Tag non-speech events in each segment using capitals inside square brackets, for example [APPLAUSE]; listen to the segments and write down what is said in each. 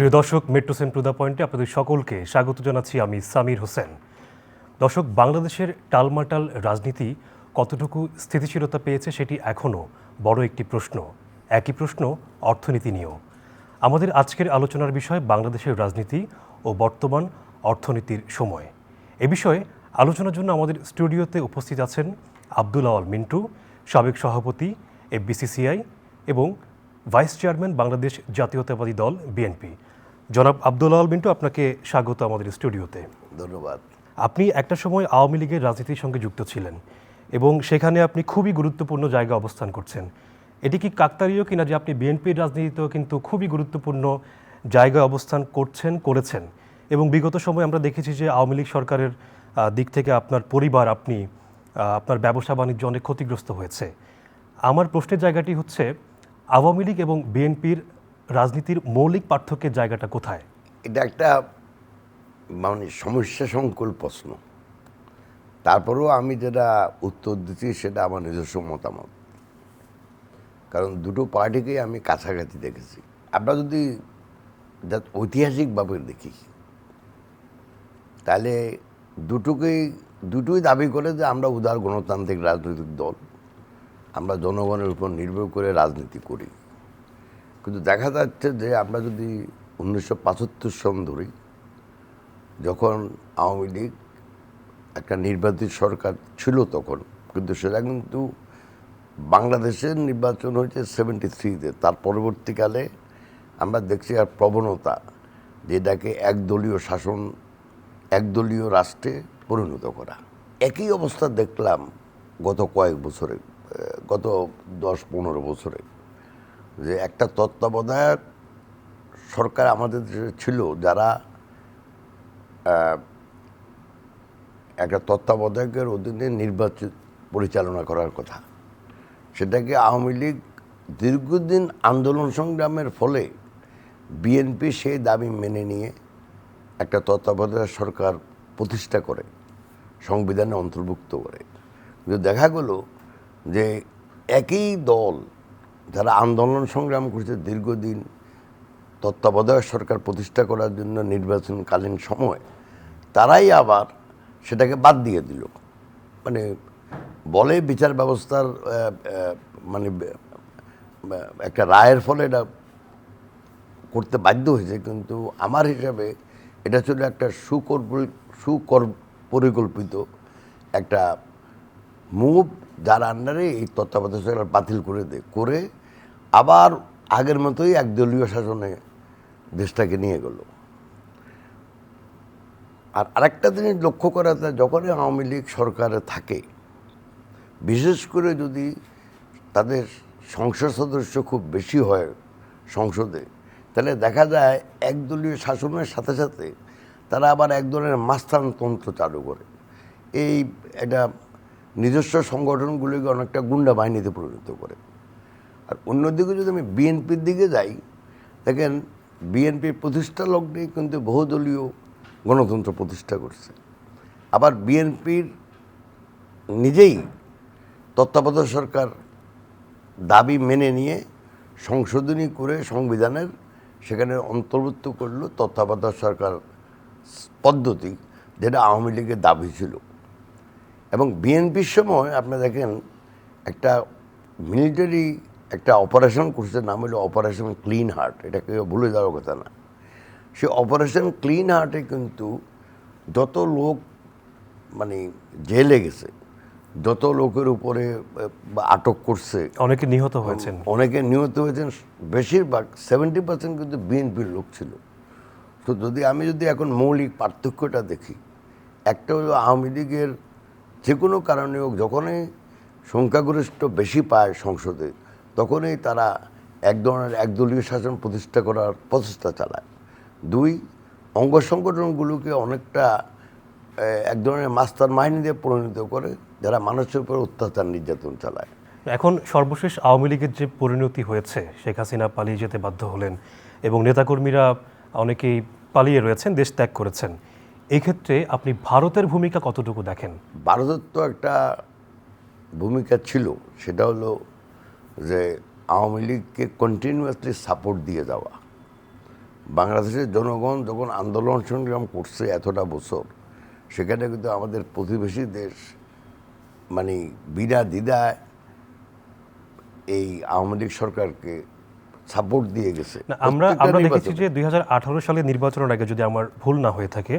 প্রিয় দর্শক metro Sen to the পয়েন্টে আপনাদের সকলকে স্বাগত জানাচ্ছি আমি সামির হোসেন। দর্শক, বাংলাদেশের টালমাটাল রাজনীতি কতটুকু স্থিতিশীলতা পেয়েছে সেটি এখনও বড় একটি প্রশ্ন। একই প্রশ্ন, অর্থনীতি নিয়েও। আমাদের আজকের আলোচনার বিষয় বাংলাদেশের রাজনীতি ও বর্তমান অর্থনীতির সময়। এ বিষয়ে আলোচনার জন্য আমাদের স্টুডিওতে উপস্থিত আছেন আব্দুল আওয়াল মিন্টু, সাবেক সভাপতি, এফবিসিসিআই এবং ভাইস চেয়ারম্যান বাংলাদেশ জাতীয়তাবাদী দল, বিএনপি। জনাব আব্দুল আওয়াল মিন্টু আপনাকে স্বাগত আমাদের স্টুডিওতে। ধন্যবাদ। আপনি একটা সময় আওয়ামী লীগের রাজনীতির সঙ্গে যুক্ত ছিলেন এবং সেখানে আপনি খুবই গুরুত্বপূর্ণ জায়গা অবস্থান করছেন। এটি কি কাকতালীয় কিনা যে আপনি বিএনপির রাজনীতিতেও কিন্তু খুবই গুরুত্বপূর্ণ জায়গায় অবস্থান করছেন করেছেন? এবং বিগত সময়ে আমরা দেখেছি যে আওয়ামী লীগ সরকারের দিক থেকে আপনার পরিবার আপনি আপনার ব্যবসা বাণিজ্য অনেক ক্ষতিগ্রস্ত হয়েছে। আমার প্রশ্নের জায়গাটি হচ্ছে আওয়ামী লীগ এবং বিএনপির রাজনীতির মৌলিক পার্থক্যের জায়গাটা কোথায়? এটা একটা মানে সমস্যা সংকুল প্রশ্ন। তারপরেও আমি যেটা উত্তর দিচ্ছি সেটা আমার নিজস্ব মতামত। কারণ দুটো পার্টিকেই আমি কাছাকাছি দেখেছি। আমরা যদি ঐতিহাসিকভাবে দেখি, তাহলে দুটোকেই, দুটোই দাবি করে যে আমরা উদার গণতান্ত্রিক রাজনৈতিক দল। আমরা জনগণের উপর নির্ভর করে রাজনীতি করি। কিন্তু দেখা যাচ্ছে যে আমরা যদি উনিশশো পঁচাত্তর সন ধরি, যখন আওয়ামী লীগ একটা নির্বাচিত সরকার ছিল তখন, কিন্তু সেটা কিন্তু বাংলাদেশের নির্বাচন হয়েছে সেভেন্টি থ্রিতে তার পরবর্তীকালে আমরা দেখছি আর প্রবণতা যেটাকে একদলীয় শাসন, একদলীয় রাষ্ট্রে পরিণত করা। একই অবস্থা দেখলাম গত কয়েক বছরে, গত দশ পনেরো বছরে। যে একটা তত্ত্বাবধায়ক সরকার আমাদের ছিল, যারা একটা তত্ত্বাবধায়কের অধীনে নির্বাচন পরিচালনা করার কথা। সেটাকে আওয়ামী লীগ দীর্ঘদিন আন্দোলন সংগ্রামের ফলে বিএনপি সেই দাবি মেনে নিয়ে একটা তত্ত্বাবধায়ক সরকার প্রতিষ্ঠা করে, সংবিধানে অন্তর্ভুক্ত করে। কিন্তু দেখা গেল যে একই দল যারা আন্দোলন সংগ্রাম করছে দীর্ঘদিন, তত্ত্বাবধায়ক সরকার প্রতিষ্ঠা করার জন্য নির্বাচনকালীন সময়, তারাই আবার সেটাকে বাদ দিয়ে দিল। মানে বলে বিচার ব্যবস্থার মানে একটা রায়ের ফলে এটা করতে বাধ্য হয়েছে, কিন্তু আমার হিসাবে এটা ছিল একটা সুকর সুকর পরিকল্পিত একটা মুভ যার আন্ডারে এই তত্ত্বাবধায়ক সরকার বাতিল করে দেয় করে আবার আগের মতোই একদলীয় শাসনে দেশটাকে নিয়ে গেল। আর আরেকটা জিনিস লক্ষ্য করা যায়, যখনই আওয়ামী লীগ সরকারে থাকে, বিশেষ করে যদি তাদের সংসদ সদস্য খুব বেশি হয় সংসদে, তাহলে দেখা যায় একদলীয় শাসনের সাথে সাথে তারা আবার এক ধরনের মাস্তানতন্ত্র চালু করে। এই এটা নিজস্ব সংগঠনগুলিকে অনেকটা গুন্ডা বাহিনীতে পরিণত করে। আর অন্যদিকে যদি আমি বিএনপির দিকে যাই, দেখেন বিএনপির প্রতিষ্ঠা লগ্নেই কিন্তু বহুদলীয় গণতন্ত্র প্রতিষ্ঠা করছে। আবার বিএনপির নিজেই তত্ত্বাবধায়ক সরকার দাবি মেনে নিয়ে সংশোধনী করে সংবিধানের সেখানে অন্তর্ভুক্ত করল তত্ত্বাবধায়ক সরকার পদ্ধতি, যেটা আওয়ামী লীগের দাবি ছিল। এবং বিএনপির সময় আপনি দেখেন একটা মিলিটারি একটা অপারেশন করছে নাম হলো অপারেশন ক্লিন হার্ট। এটা কেউ ভুলে যাওয়ার কথা না। সে অপারেশন ক্লিন হার্টে কিন্তু যত লোক মানে জেলে গেছে যত লোকের উপরে আটক করছে অনেকে নিহত হয়েছেন। অনেকে নিহত হয়েছেন। বেশিরভাগ সেভেন্টি পার্সেন্ট কিন্তু বিএনপির লোক ছিল। তো যদি আমি যদি এখন মৌলিক পার্থক্যটা দেখি একটা হলো আওয়ামী লীগের যে কোনো কারণে হোক যখনই সংখ্যাগরিষ্ঠ বেশি পায় সংসদে তখনই তারা এক ধরনের একদলীয় শাসন প্রতিষ্ঠা করার প্রচেষ্টা চালায়। দুই অঙ্গ সংগঠনগুলোকে অনেকটা এক ধরনের মাস্টার মাইন্ড দিয়ে পরিণত করে যারা মানুষের উপর অত্যাচার নির্যাতন চালায়। এখন সর্বশেষ আওয়ামী লীগের যে পরিণতি হয়েছে শেখ হাসিনা পালিয়ে যেতে বাধ্য হলেন এবং নেতাকর্মীরা অনেকেই পালিয়ে রয়েছেন দেশ ত্যাগ করেছেন। এই ক্ষেত্রে আপনি ভারতের ভূমিকা কতটুকু দেখেন? ভারতের তো একটা ভূমিকা ছিল সেটা হলো যে আওয়ামী লীগকে কন্টিনিউয়াসলি সাপোর্ট দিয়ে যাওয়া। বাংলাদেশের জনগণ যখন আন্দোলন সংগ্রাম করছে এতটা বছর সেখানে কিন্তু আমাদের প্রতিবেশী দেশ মানে বিনা দ্বিধায় এই আওয়ামী লীগ সরকারকে সাপোর্ট দিয়ে গেছে। আমরা আমরা দেখেছি যে দুই হাজার আঠারো সালে নির্বাচনের আগে যদি আমার ভুল না হয়ে থাকে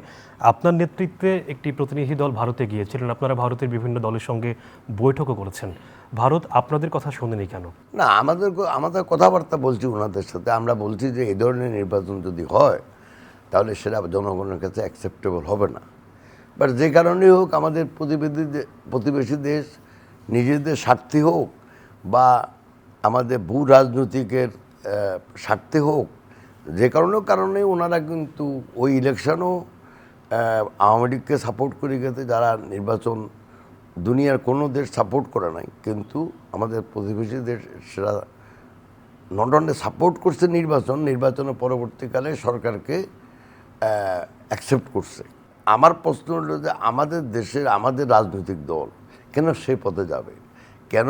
আপনার নেতৃত্বে একটি প্রতিনিধি দল ভারতে গিয়েছিলেন। আপনারা ভারতের বিভিন্ন দলের সঙ্গে বৈঠকও করেছেন। ভারত আপনাদের কথা শোনেনি কেন? না, আমাদের আমাদের কথাবার্তা বলছি ওনাদের সাথে। আমরা বলছি যে, এই ধরনের নির্বাচন যদি হয়, তাহলে সেটা জনগণের কাছে অ্যাকসেপ্টেবল হবে না। বাট যে কারণেই হোক, আমাদের প্রতিবেদী প্রতিবেশী দেশ নিজেদের স্বার্থে হোক, বা আমাদের ভূ রাজনৈতিকের স্বার্থে হোক, যে কারণে কারণে ওনারা কিন্তু ওই ইলেকশনও আওয়ামী লীগকে সাপোর্ট করে গেছে, যারা নির্বাচন দুনিয়ার কোনো দেশ সাপোর্ট করে নাই, কিন্তু আমাদের প্রতিবেশী দেশ সেটা নট অনলি সাপোর্ট করছে নির্বাচন, নির্বাচনের পরবর্তীকালে সরকারকে অ্যাকসেপ্ট করছে। আমার প্রশ্ন হলো যে আমাদের দেশের, আমাদের রাজনৈতিক দল কেন সে পথে যাবে? কেন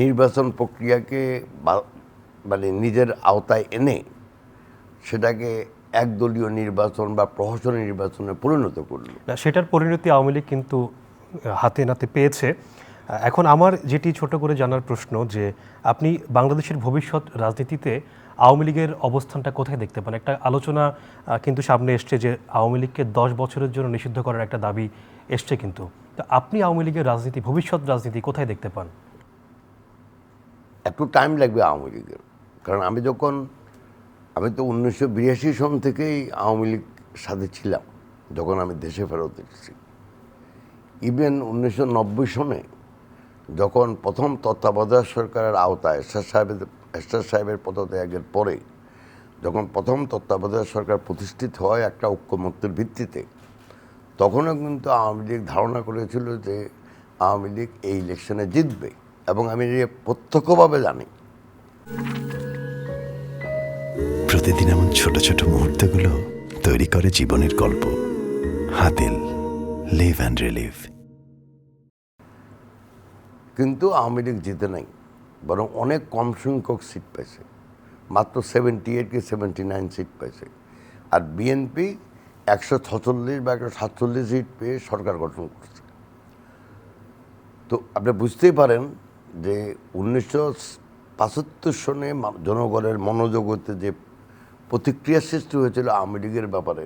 নির্বাচন প্রক্রিয়াকে মানে নিজের আওতায় এনে সেটাকে একদলীয় নির্বাচন বা প্রহসনী নির্বাচনে পরিণত করল? না, সেটার পরিণতি আওয়ামী লীগ কিন্তু হাতে নাতে পেয়েছে। এখন আমার যেটি ছোট করে জানার প্রশ্ন যে, আপনি বাংলাদেশের ভবিষ্যৎ রাজনীতিতে আওয়ামী লীগের অবস্থানটা কোথায় দেখতে পান? একটা আলোচনা কিন্তু সামনে এসছে যে, আওয়ামী লীগকে দশ বছরের জন্য নিষিদ্ধ করার একটা দাবি এসছে কিন্তু। তো আপনি আওয়ামী লীগের রাজনীতি, ভবিষ্যৎ রাজনীতি কোথায় দেখতে পান? একটু টাইম লাগবে আওয়ামী লীগের। কারণ আমি যখন, আমি তো উনিশশো বিরাশি সন থেকেই আওয়ামী লীগ সাথে ছিলাম, যখন আমি দেশে ফেরত এসেছি। ইভেন উনিশশো নব্বই সনে যখন প্রথম তত্ত্বাবধায়ক সরকারের আওতায় এরশাদ সাহেবের এরশাদ সাহেবের পদত্যাগের পরে যখন প্রথম তত্ত্বাবধায়ক সরকার প্রতিষ্ঠিত হয় একটা ঐক্যমত্যের ভিত্তিতে, তখনও কিন্তু আওয়ামী লীগ ধারণা করেছিল যে আওয়ামী লীগ এই ইলেকশনে জিতবে এবং আমি প্রত্যক্ষভাবে জানি। প্রতিদিন এমন ছোট ছোট মুহূর্তগুলো তৈরি করে জীবনের গল্প। হাতিল লিভ অ্যান্ড রিলিভ কিন্তু আওয়ামী লীগ জিতে নাই, বরং অনেক কম সংখ্যক সিট পেয়েছে মাত্র সেভেন্টি এইট কি সেভেন্টি নাইন সিট পেয়েছে আর বিএনপি একশো ছচল্লিশ বা একশো সাতচল্লিশ সিট পেয়ে সরকার গঠন করছে। তো আপনি বুঝতেই পারেন যে উনিশশো পঁচাত্তর সনে জনগণের মনোজগতে যে প্রতিক্রিয়া সৃষ্টি হয়েছিল আওয়ামী লীগের ব্যাপারে,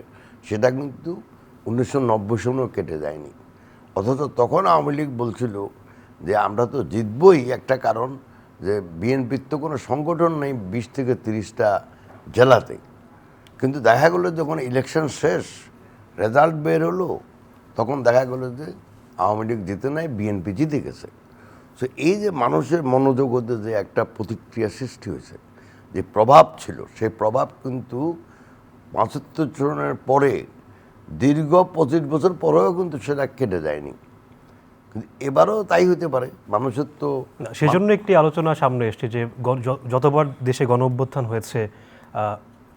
সেটা কিন্তু উনিশশো নব্বই সনেও কেটে যায়নি। অথচ তখন আওয়ামী লীগ বলছিল যে আমরা তো জিতবই একটা কারণ যে বিএনপির তো কোনো সংগঠন নেই বিশ থেকে তিরিশটা জেলাতে কিন্তু দেখা গেলো যখন ইলেকশন শেষ রেজাল্ট বের হলো, তখন দেখা গেলো যে আওয়ামী লীগ জিতে নাই, বিএনপি জিতে গেছে। সো এই যে মানুষের মনোজগতে যে একটা প্রতিক্রিয়া সৃষ্টি হয়েছে, যে প্রভাব ছিল, সেই প্রভাব কিন্তু পঁচাত্তর চরণের পরে, দীর্ঘ পঁচিশ বছর পরেও কিন্তু সেটা কেটে যায়নি। কিন্তু এবারও তাই হতে পারে মানুষের তো সেজন্য একটি আলোচনা সামনে এসছে যে যতবার দেশে গণ অভ্যুত্থান হয়েছে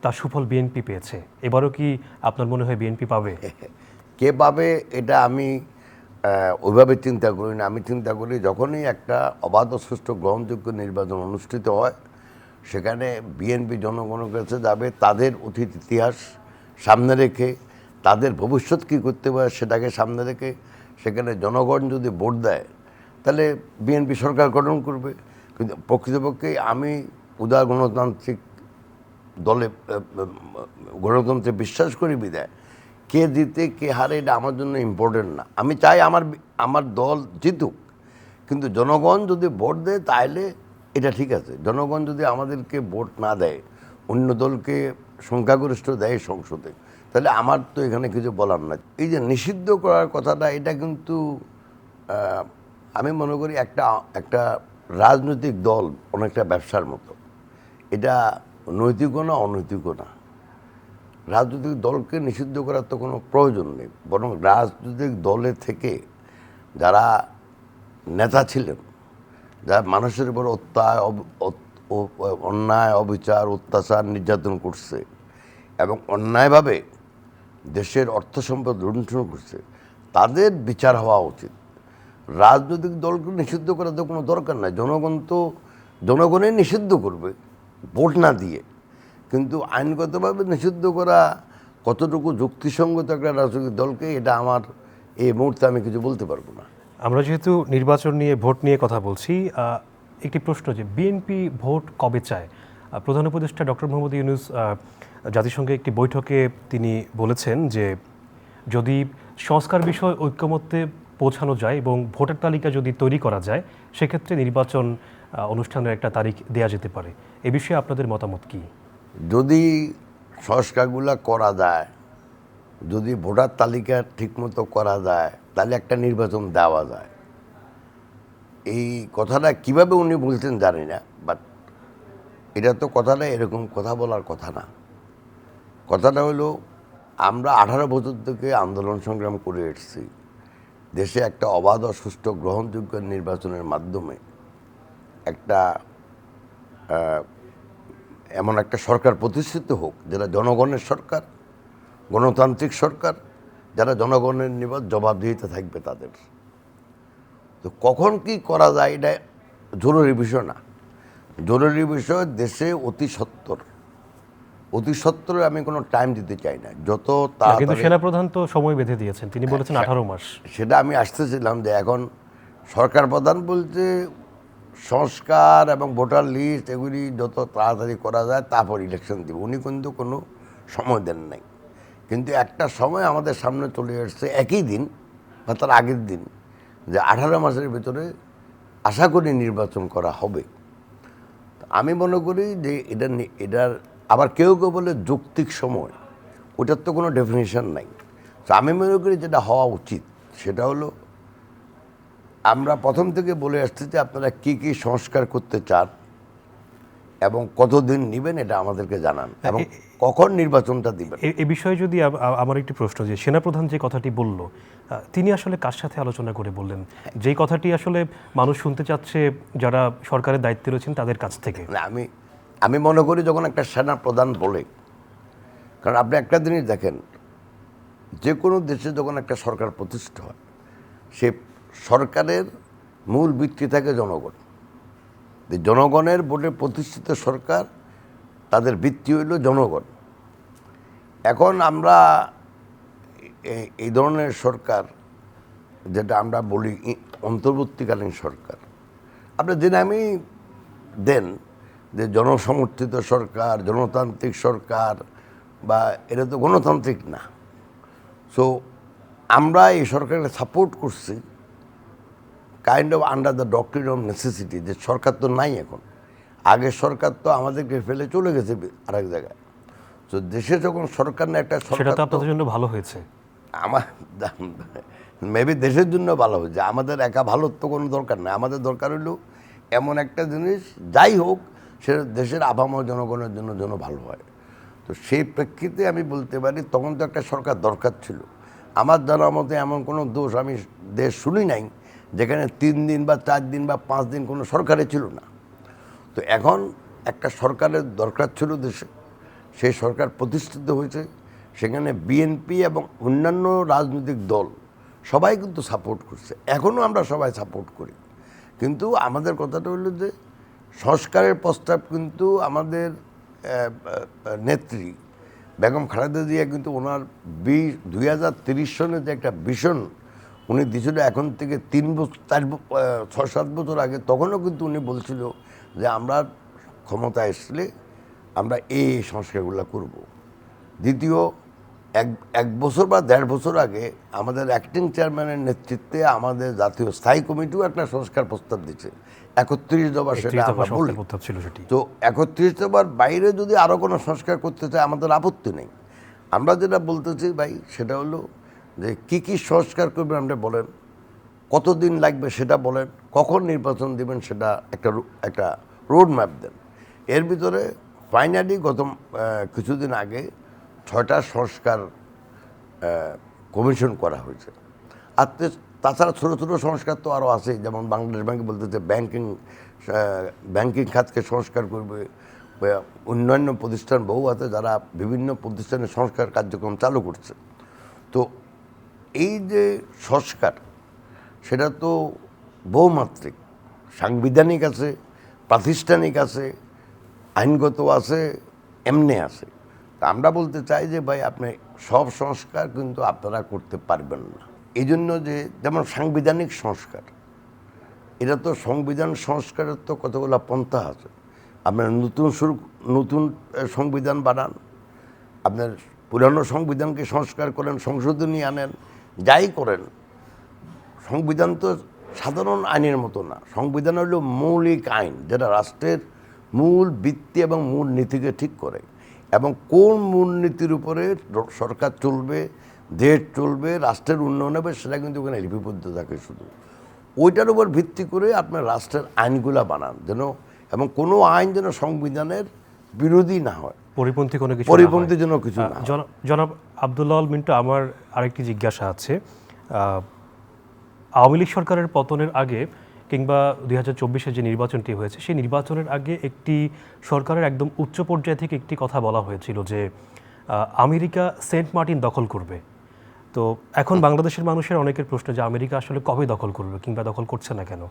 তার সুফল বিএনপি পেয়েছে। এবারও কি আপনার মনে হয় বিএনপি পাবে? [LAUGHS] কে পাবে এটা আমি ওইভাবে চিন্তা করি না। আমি চিন্তা করি যখনই একটা অবাধ সুষ্ঠু গ্রহণযোগ্য নির্বাচন অনুষ্ঠিত হয় সেখানে বিএনপি জনগণের কাছে যাবে তাদের অতীত ইতিহাস সামনে রেখে তাদের ভবিষ্যৎ কী করতে পারে সেটাকে সামনে রেখে সেখানে জনগণ যদি ভোট দেয়, তাহলে বিএনপি সরকার গঠন করবে। কিন্তু প্রকৃতপক্ষে আমি উদার গণতান্ত্রিক দলে গণতন্ত্রে বিশ্বাস করি বিদায় কে জিতে, কে হারে, এটা আমার জন্য ইম্পর্টেন্ট না। আমি চাই আমার আমার দল জিতুক। কিন্তু জনগণ যদি ভোট দেয় তাহলে এটা ঠিক আছে। জনগণ যদি আমাদেরকে ভোট না দেয়, অন্য দলকে সংখ্যাগরিষ্ঠ দেয় সংসদে তাহলে আমার তো এখানে কিছু বলার না এই যে নিষিদ্ধ করার কথাটা, এটা কিন্তু আমি মনে করি একটা একটা রাজনৈতিক দল অনেকটা ব্যবসার মতো। এটা নৈতিকও না অনৈতিকও না। রাজনৈতিক দলকে নিষিদ্ধ করার তো কোনো প্রয়োজন নেই। বরং রাজনৈতিক দলে থেকে যারা নেতা ছিলেন, যারা মানুষের উপর অত্যায় অন্যায়, অবিচার, অত্যাচার নির্যাতন করছে এবং অন্যায়ভাবে দেশের অর্থ সম্পদ লুণ্ঠন করছে, তাদের বিচার হওয়া উচিত। রাজনৈতিক দলকে নিষিদ্ধ করার তো কোনো দরকার নাই। জনগণ তো, জনগণই নিষিদ্ধ করবে, ভোট না দিয়ে। কিন্তু আইনগতভাবে নিষিদ্ধ করা কতটুকু যুক্তিসঙ্গত একটা রাজনৈতিক দলকে, এটা আমার এই মুহূর্তে আমি কিছু বলতে পারব না। আমরা যেহেতু নির্বাচন নিয়ে, ভোট নিয়ে কথা বলছি একটি প্রশ্ন যে, বিএনপি ভোট কবে চায়? প্রধান উপদেষ্টা ডক্টর মোহাম্মদ ইউনুস জাতিসংঘে একটি বৈঠকে তিনি বলেছেন যে যদি সংস্কার বিষয় ঐক্যমত্যে পৌঁছানো যায় এবং ভোটার তালিকা যদি তৈরি করা যায়, সেক্ষেত্রে নির্বাচন অনুষ্ঠানের একটা তারিখ দেয়া যেতে পারে। এ বিষয়ে আপনাদের মতামত কী? যদি সংস্কারগুলো করা যায়, যদি ভোটার তালিকা ঠিকমতো করা যায়, তাহলে একটা নির্বাচন দেওয়া যায়। এই কথাটা কীভাবে উনি বলছেন জানি না বাট এটা তো কথাটা এরকম কথা বলার কথা না। কথাটা হলো, আমরা আঠারো বছর থেকে আন্দোলন সংগ্রাম করে এসেছি। দেশে একটা অবাধ ও সুষ্ঠু গ্রহণযোগ্য নির্বাচনের মাধ্যমে একটা এমন একটা সরকার প্রতিষ্ঠিত হোক, যেটা জনগণের সরকার, গণতান্ত্রিক সরকার, যারা জনগণের নিবাদ জবাবদিহিতে থাকবে তাদের। তো কখন কি করা যায়, এটা জরুরি বিষয় না। জরুরি বিষয় দেশে অতি সত্তর। অতি সত্তরে আমি কোনো টাইম দিতে চাই না। যত তা কিন্তু তাড়াতাড়ি সেনাপ্রধান তো সময় বেঁধে দিয়েছেন। তিনি বলেছেন আঠারো মাস। সেটা আমি আসতেছিলাম যে এখন সরকার প্রধান বলতে সংস্কার এবং ভোটার লিস্ট এগুলি যত তাড়াতাড়ি করা যায় তারপর ইলেকশন দিব। উনি কিন্তু কোনো সময় দেন নাই। কিন্তু একটা সময় আমাদের সামনে চলে এসছে একই দিন বা তার আগের দিন যে আঠারো মাসের ভিতরে আশা করি নির্বাচন করা হবে। আমি মনে করি যে এটা এটার আবার কেউ কেউ বলে যৌক্তিক সময় ওটার তো কোনো ডেফিনেশন নাই। তো আমি মনে করি যেটা হওয়া উচিত সেটা হলো আমরা প্রথম থেকে বলে আসছি যে আপনারা কি কি সংস্কার করতে চান এবং কতদিন নেবেন এটা আমাদেরকে জানান এবং কখন নির্বাচনটা দিবেন। এ- এ বিষয়ে যদি আমার একটি প্রশ্ন যে সেনাপ্রধান যে কথাটি বলল তিনি আসলে কার সাথে আলোচনা করে বললেন? যেই কথাটি আসলে মানুষ শুনতে চাচ্ছে যারা সরকারের দায়িত্বে রয়েছেন তাদের কাছ থেকে। আমি আমি মনে করি যখন একটা সেনা প্রধান বলে, কারণ আপনি একটা জিনিস দেখেন, যে কোনো দেশে যখন একটা সরকার প্রতিষ্ঠা হয়, সে সরকারের মূল ভিত্তি থাকে জনগণ। জনগণের ভোটে প্রতিষ্ঠিত সরকার, তাদের ভিত্তি হইল জনগণ। এখন আমরা এই- ধরনের সরকার, যেটা আমরা বলি অন্তর্বর্তীকালীন সরকার, আপনি যে আমি দেন যে জনসমর্থিত সরকার জনতান্ত্রিক সরকার বা এটা তো গণতান্ত্রিক না। সো আমরা এই সরকারকে সাপোর্ট করছি kind of under the doctrine of necessity যে সরকার তো নাই এখন। আগের সরকার তো আমাদেরকে ফেলে চলে গেছে আরেক জায়গায়। তো দেশে যখন সরকার না একটা সেটা সরকার তো- আপনাদের জন্য ভালো হয়েছে। আমার মেবি দেশের জন্য ভালো হয়েছে। আমাদের একা ভালোর তো কোনো দরকার নেই। আমাদের দরকার হলো এমন একটা জিনিস যাই হোক সে দেশের আবাময় জনগণের জন্য যেন ভালো হয়। তো সেই প্রেক্ষিতে আমি বলতে পারি, তখন তো একটা সরকার দরকার ছিল। আমার জানার মতে এমন কোনো দোষ আমি দেশ শুনি নাই, যেখানে তিন দিন বা চার দিন বা পাঁচ দিন কোনো সরকারে ছিল না। তো এখন একটা সরকারের দরকার ছিল দেশে। সেই সরকার প্রতিষ্ঠিত হয়েছে, সেখানে বিএনপি এবং অন্যান্য রাজনৈতিক দল সবাই কিন্তু সাপোর্ট করছে। এখনও আমরা সবাই সাপোর্ট করি। কিন্তু আমাদের কথাটা হলো যে সংস্কারের প্রস্তাব কিন্তু আমাদের নেত্রী বেগম খালেদা জিয়া কিন্তু ওনার বিশ দুই হাজার তিরিশ সনে যে একটা ভীষণ উনি দিয়েছিল, এখন থেকে তিন বছর চার ছয়, সাত বছর আগে তখনও কিন্তু উনি বলছিল যে আমরা ক্ষমতা আসলে আমরা এই সংস্কারগুলো করব। দ্বিতীয়, এক এক বছর বা দেড় বছর আগে আমাদের অ্যাক্টিং চেয়ারম্যানের নেতৃত্বে আমাদের জাতীয় স্থায়ী কমিটিও একটা সংস্কার প্রস্তাব দিচ্ছে একত্রিশ দফা সেটা আমরা বলি। ছিল সেটি। তো একত্রিশ দফার বাইরে যদি আরও কোনো সংস্কার করতে চায় আমাদের আপত্তি নেই। আমরা যেটা বলতেছি ভাই সেটা হলো যে কি কি সংস্কার করবেন আপনি বলেন। কতদিন লাগবে সেটা বলেন। কখন নির্বাচন দিবেন সেটা একটা একটা রোড ম্যাপ দেন। এর ভিতরে ফাইনালি গত কিছুদিন আগে ছয়টা সংস্কার কমিশন করা হয়েছে। আর তাছাড়া ছোটো ছোটো সংস্কার তো আরও আছে যেমন বাংলাদেশ ব্যাংক বলতেছে ব্যাংকিং ব্যাংকিং খাতকে সংস্কার করবে। অন্যান্য প্রতিষ্ঠান বহু আছে যারা বিভিন্ন প্রতিষ্ঠানের সংস্কার কার্যক্রম চালু করছে। তো এই যে সংস্কার, সেটা তো বহুমাত্রিক। সাংবিধানিক আছে, প্রাতিষ্ঠানিক আছে, আইনগত আছে, এমনি আছে। তা আমরা বলতে চাই যে, ভাই, আপনি সব সংস্কার কিন্তু আপনারা করতে পারবেন না। এই জন্য যে যেমন সাংবিধানিক সংস্কার, এটা তো সংবিধান সংস্কারের তো কতগুলো পন্থা আছে। আপনার নতুন শুরু, নতুন সংবিধান বানান, আপনার পুরানো সংবিধানকে সংস্কার করেন, সংশোধনী আনেন, যাই করেন, সংবিধান তো সাধারণ আইনের মতো না। সংবিধান হলো মৌলিক আইন, যেটা রাষ্ট্রের মূল ভিত্তি এবং মূল নীতিকে ঠিক করে। এবং কোন মূলনীতির উপরে সরকার চলবে দেশ চলবে রাষ্ট্রের উন্নয়ন হবে সেটা কিন্তু ওখানে লিপিবদ্ধ থাকে শুধু। ওইটার উপর ভিত্তি করে আপনার রাষ্ট্রের আইনগুলা বানান যেন এবং কোনো আইন যেন সংবিধানের বিরোধী না হয়। পরিপন্থী কোনো কিছু পরিপন্থী যেন কিছু না জনাব- আবদুল্লাহ মিন্টু আমার আরেকটি জিজ্ঞাসা আছে। আওয়ামী লীগ সরকারের পতনের আগে কিংবা দুই হাজার চব্বিশে যে নির্বাচনটি হয়েছে সেই নির্বাচনের আগে একটি সরকারের একদম উচ্চ পর্যায়ে থেকে একটি কথা বলা হয়েছিল যে আমেরিকা সেন্ট মার্টিন দখল করবে। তো এখন বাংলাদেশের মানুষের অনেকের প্রশ্ন যে আমেরিকা আসলে কবে দখল করবে কিংবা দখল করছে না কেন?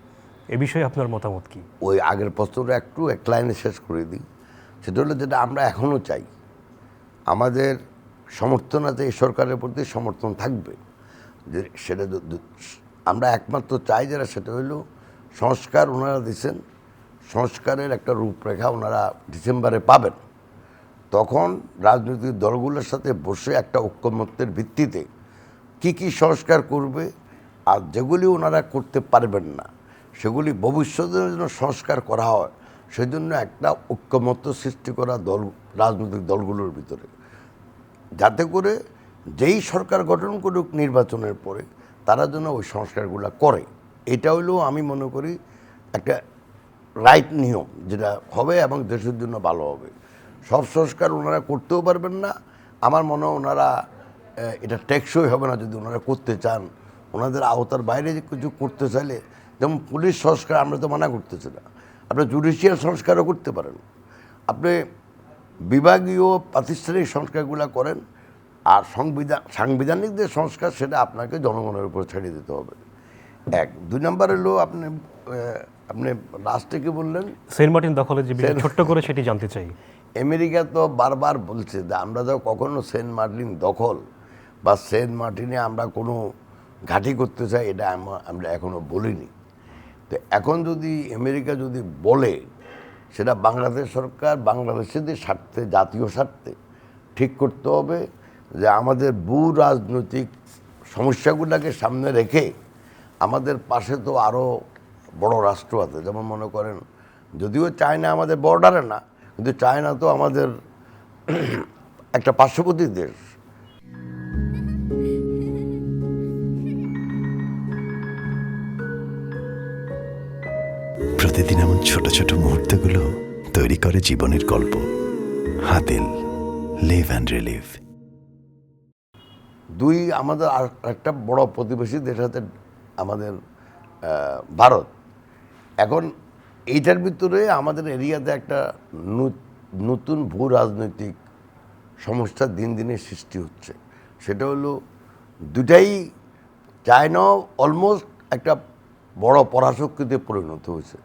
এ বিষয়ে আপনার মতামত কি? ওই আগের প্রশ্নটা একটু এক লাইনে শেষ করে দিই। সেটা হলো যেটা আমরা এখনও চাই, আমাদের সমর্থন আছে এই সরকারের প্রতি সমর্থন থাকবে। যে সেটা আমরা একমাত্র চাই যারা সেটা হলো সংস্কার ওনারা দিচ্ছেন সংস্কারের একটা রূপরেখা ওনারা ডিসেম্বরে পাবেন। তখন রাজনৈতিক দলগুলোর সাথে বসে একটা ঐক্যমত্যের ভিত্তিতে কি কি সংস্কার করবে আর যেগুলি ওনারা করতে পারবেন না, সেগুলি ভবিষ্যতের জন্য সংস্কার করা হয়, সেজন্য একটা ঐক্যমত্য সৃষ্টি করা দল, রাজনৈতিক দলগুলোর ভিতরে। যাতে করে যেই সরকার গঠন করুক নির্বাচনের পরে, তারা যেন ওই সংস্কারগুলো করে। এটা হলেও আমি মনে করি একটা রাইট নিয়ম, যেটা হবে এবং দেশের জন্য ভালো হবে। সব সংস্কার ওনারা করতেও পারবেন না। আমার মনে হয় ওনারা এটা টেকসই হবে না যদি ওনারা করতে চান। ওনাদের আওতার বাইরে কিছু করতে চাইলে যেমন পুলিশ সংস্কার আমরা তো মানা করতেছি না। আপনি জুডিশিয়াল সংস্কারও করতে পারেন। আপনি বিভাগীয় প্রাতিষ্ঠানিক সংস্কারগুলো করেন আর সংবিধান সাংবিধানিক যে সংস্কার সেটা আপনাকে জনগণের উপর ছেড়ে দিতে হবে। এক। দুই নম্বর হলো আপনি আপনি লাস্টে কি বললেন? সেন্ট মার্টিন দখলে যে ছোট্ট করে সেটি জানতে চাই। আমেরিকা তো বারবার বলছে যে আমরা তো কখনো সেন্ট মার্টিন দখল বা সেন্ট মার্টিনে আমরা কোনো ঘাঁটি করতে চাই, এটা আমরা এখনও বলিনি। তো এখন যদি আমেরিকা যদি বলে সেটা বাংলাদেশ সরকার বাংলাদেশিদের স্বার্থে, জাতীয় স্বার্থে ঠিক করতে হবে যে আমাদের ভূ রাজনৈতিক সমস্যাগুলোকে সামনে রেখে আমাদের পাশে তো আরও বড় রাষ্ট্র আছে। যেমন মনে করেন, যদিও চায়না আমাদের বর্ডারে না, কিন্তু চায়না তো আমাদের একটা পার্শ্ববর্তী দেশ। প্রতিদিন এমন ছোট ছোট মুহূর্তগুলো তৈরি করে জীবনের গল্প। হাতিল লিভ অ্যান্ড রিলিভ দুই, আমাদের আর একটা বড় প্রতিবেশী দেশ হচ্ছে আমাদের ভারত। এখন এইটার ভিতরে আমাদের এরিয়াতে একটা নতুন ভূ রাজনৈতিক সমস্যা দিন দিনে সৃষ্টি হচ্ছে। সেটা হলো দুটাই চায়নাও অলমোস্ট একটা বড় পরাশক্তিতে পরিণত হয়েছে।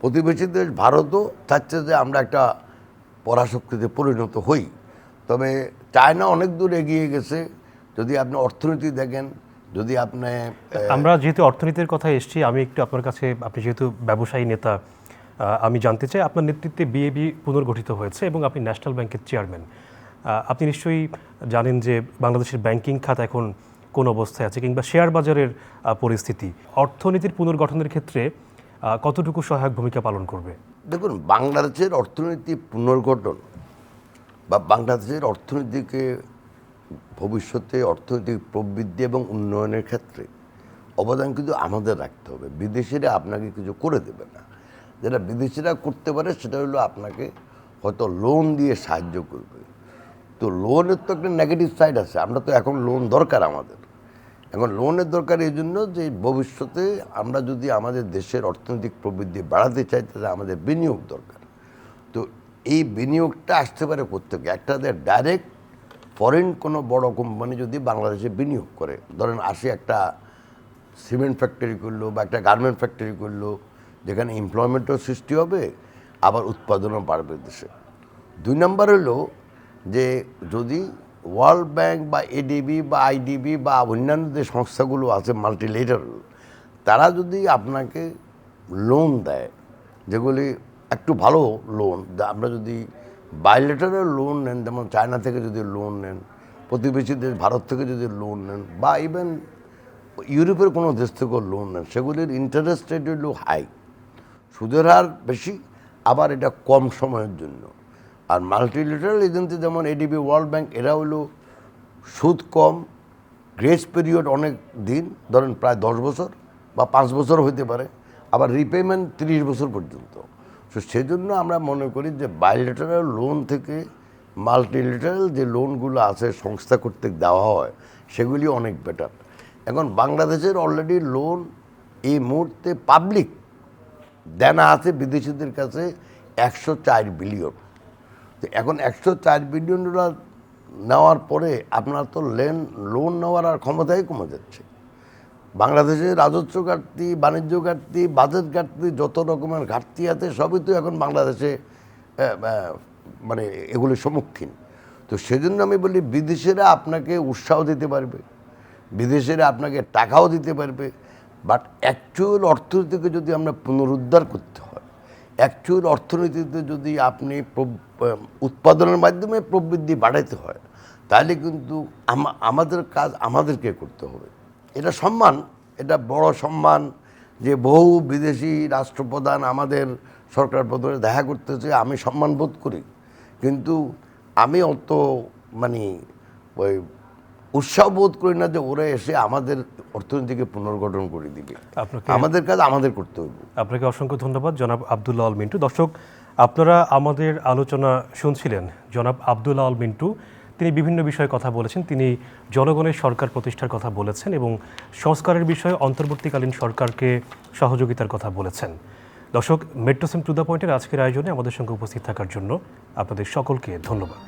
প্রতিবেশী দেশ ভারতও চাচ্ছে যে আমরা একটা পরাশক্তিতে পরিণত হই। তবে চায়না অনেক দূর এগিয়ে গেছে। যদি আপনি অর্থনীতি দেখেন, যদি আপনি আমরা যেহেতু অর্থনীতির কথা এসেছি, আমি একটু আপনার কাছে, আপনি যেহেতু ব্যবসায়ী নেতা আমি জানতে চাই, আপনার নেতৃত্বে বিএবি পুনর্গঠিত হয়েছে এবং আপনি ন্যাশনাল ব্যাংকের চেয়ারম্যান আপনি নিশ্চয়ই জানেন যে বাংলাদেশের ব্যাংকিং খাত এখন কোন অবস্থায় আছে কিংবা শেয়ার বাজারের পরিস্থিতি। অর্থনীতির পুনর্গঠনের ক্ষেত্রে কতটুকু সহায়ক ভূমিকা পালন করবে? দেখুন, বাংলাদেশের অর্থনীতি পুনর্গঠন বা বাংলাদেশের অর্থনীতিকে ভবিষ্যতে অর্থনৈতিক প্রবৃদ্ধি এবং উন্নয়নের ক্ষেত্রে অবদান কিন্তু আমাদের রাখতে হবে। বিদেশিরা আপনাকে কিছু করে দেবে না। যেটা বিদেশিরা করতে পারে সেটা হলো আপনাকে হয়তো লোন দিয়ে সাহায্য করবে। তো লোনের তো একটা নেগেটিভ সাইড আছে। আমরা তো এখন লোন দরকার আমাদের। এখন লোনের দরকার এই জন্য যে ভবিষ্যতে আমরা যদি আমাদের দেশের অর্থনৈতিক প্রবৃদ্ধি বাড়াতে চাই, তাহলে আমাদের বিনিয়োগ দরকার। তো এই বিনিয়োগটা আসতে পারে কোথেকে একটা ডাইরেক্ট ফরেন কোনো বড় কোম্পানি যদি বাংলাদেশে বিনিয়োগ করে, ধরেন আসে একটা সিমেন্ট ফ্যাক্টরি করল বা একটা গার্মেন্ট ফ্যাক্টরি করল যেখানে এমপ্লয়মেন্টও সৃষ্টি হবে, আবার উৎপাদনও বাড়বে দেশে। দুই নম্বর হলো যে যদি ওয়ার্ল্ড ব্যাংক বা এডিবি বা আইডিবি বা অন্যান্য যে সংস্থাগুলো আছে মাল্টিলেটারাল তারা যদি আপনাকে লোন দেয়, যেগুলি একটু ভালো লোন আমরা যদি বাইলেটারাল লোন নেন, যেমন চায়না থেকে যদি লোন নেন, প্রতিবেশী দেশ ভারত থেকে যদি লোন নেন, বা ইভেন ইউরোপের কোনো দেশ থেকেও লোন নেন, সেগুলির ইন্টারেস্ট রেট হলো হাই সুদের হার বেশি, আবার এটা কম সময়ের জন্য। আর মাল্টিলিটারাল এজেন্সি যেমন এডিবি ওয়ার্ল্ড ব্যাংক এরা হলো সুদ কম গ্রেস পিরিয়ড অনেক দিন, ধরেন প্রায় দশ বছর বা পাঁচ বছর হতে পারে, আবার রিপেমেন্ট তিরিশ বছর পর্যন্ত। তো সেজন্য আমরা মনে করি যে বাইলেটারাল লোন থেকে মাল্টিলিটারাল যে লোনগুলো আছে, সংস্থা কর্তৃক দেওয়া হয়, সেগুলি অনেক বেটার এখন বাংলাদেশের অলরেডি লোন এই মুহূর্তে পাবলিক দেনা আছে বিদেশিদের কাছে একশো চার বিলিয়ন তো এখন একশো চার বিলিয়ন ডলার নেওয়ার পরে আপনার তো লেন লোন নেওয়ার আর ক্ষমতাই কমে যাচ্ছে। বাংলাদেশে রাজস্ব ঘাটতি, বাণিজ্য ঘাটতি বাজেট ঘাটতি, যত রকমের ঘাটতি আছে, সবই তো এখন বাংলাদেশে মানে এগুলির সম্মুখীন। তো সেজন্য আমি বলি, বিদেশিরা আপনাকে উৎসাহ দিতে পারবে, বিদেশিরা আপনাকে টাকাও দিতে পারবে বাট অ্যাকচুয়াল অর্থনীতিকে যদি আমরা পুনরুদ্ধার করতে অ্যাকচুয়াল অর্থনীতিতে যদি আপনি উৎপাদনের মাধ্যমে প্রবৃদ্ধি বাড়াইতে হয়, তাহলে কিন্তু আমাদের কাজ আমাদেরকে করতে হবে। এটা সম্মান, এটা বড় সম্মান যে বহু বিদেশি রাষ্ট্রপ্রধান আমাদের সরকার প্রধানে দেখা করতেছে, আমি সম্মান বোধ করি। কিন্তু আমি অত মানে ওই উৎসাহ বোধ করি না যে ওরা এসে আমাদের অর্থনীতিকে পুনর্গঠন করে দিবে। আপনাকে আমাদের কাজ আমাদের করতে হবে। আপনাকে অসংখ্য ধন্যবাদ জনাব আবদুল্লাহ আল মিন্টু। দর্শক আপনারা আমাদের আলোচনা শুনছিলেন জনাব আবদুল্লাহ আল মিন্টু। তিনি বিভিন্ন বিষয়ে কথা বলেছেন তিনি জনগণের সরকার প্রতিষ্ঠার কথা বলেছেন এবং সংস্কারের বিষয়ে অন্তর্বর্তীকালীন সরকারকে সহযোগিতার কথা বলেছেন। দর্শক মেট্রোসেম টু দ্য পয়েন্টের আজকের আয়োজনে আমাদের সঙ্গে উপস্থিত থাকার জন্য আপনাদের সকলকে ধন্যবাদ।